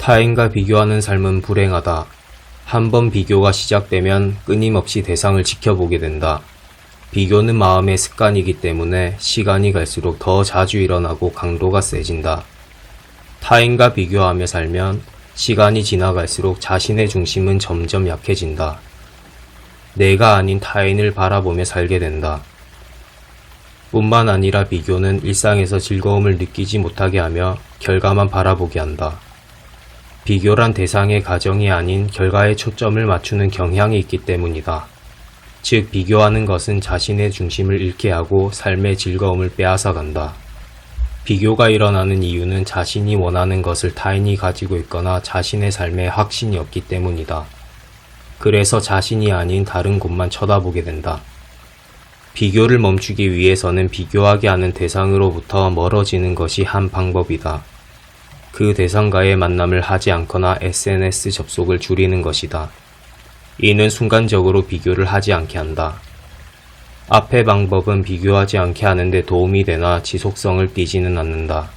타인과 비교하는 삶은 불행하다. 한 번 비교가 시작되면 끊임없이 대상을 지켜보게 된다. 비교는 마음의 습관이기 때문에 시간이 갈수록 더 자주 일어나고 강도가 세진다. 타인과 비교하며 살면 시간이 지나갈수록 자신의 중심은 점점 약해진다. 내가 아닌 타인을 바라보며 살게 된다. 뿐만 아니라 비교는 일상에서 즐거움을 느끼지 못하게 하며 결과만 바라보게 한다. 비교란 대상의 가정이 아닌 결과에 초점을 맞추는 경향이 있기 때문이다. 즉, 비교하는 것은 자신의 중심을 잃게 하고 삶의 즐거움을 빼앗아 간다. 비교가 일어나는 이유는 자신이 원하는 것을 타인이 가지고 있거나 자신의 삶에 확신이 없기 때문이다. 그래서 자신이 아닌 다른 곳만 쳐다보게 된다. 비교를 멈추기 위해서는 비교하게 하는 대상으로부터 멀어지는 것이 한 방법이다. 그 대상과의 만남을 하지 않거나 SNS 접속을 줄이는 것이다. 이는 순간적으로 비교를 하지 않게 한다. 앞의 방법은 비교하지 않게 하는데 도움이 되나 지속성을 띠지는 않는다.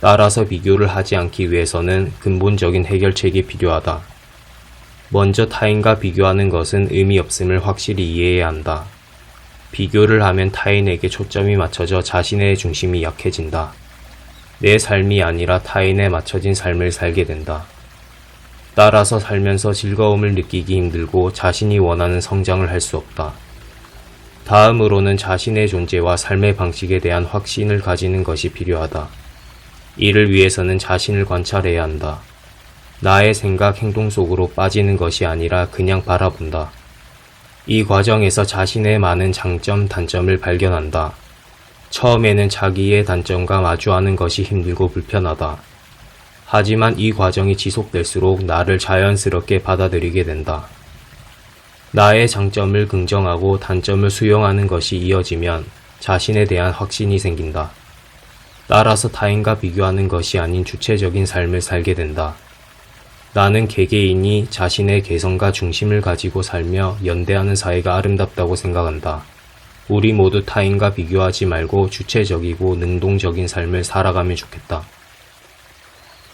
따라서 비교를 하지 않기 위해서는 근본적인 해결책이 필요하다. 먼저 타인과 비교하는 것은 의미 없음을 확실히 이해해야 한다. 비교를 하면 타인에게 초점이 맞춰져 자신의 중심이 약해진다. 내 삶이 아니라 타인에 맞춰진 삶을 살게 된다. 따라서 살면서 즐거움을 느끼기 힘들고 자신이 원하는 성장을 할 수 없다. 다음으로는 자신의 존재와 삶의 방식에 대한 확신을 가지는 것이 필요하다. 이를 위해서는 자신을 관찰해야 한다. 나의 생각, 행동 속으로 빠지는 것이 아니라 그냥 바라본다. 이 과정에서 자신의 많은 장점, 단점을 발견한다. 처음에는 자기의 단점과 마주하는 것이 힘들고 불편하다. 하지만 이 과정이 지속될수록 나를 자연스럽게 받아들이게 된다. 나의 장점을 긍정하고 단점을 수용하는 것이 이어지면 자신에 대한 확신이 생긴다. 따라서 타인과 비교하는 것이 아닌 주체적인 삶을 살게 된다. 나는 개개인이 자신의 개성과 중심을 가지고 살며 연대하는 사회가 아름답다고 생각한다. 우리 모두 타인과 비교하지 말고 주체적이고 능동적인 삶을 살아가면 좋겠다.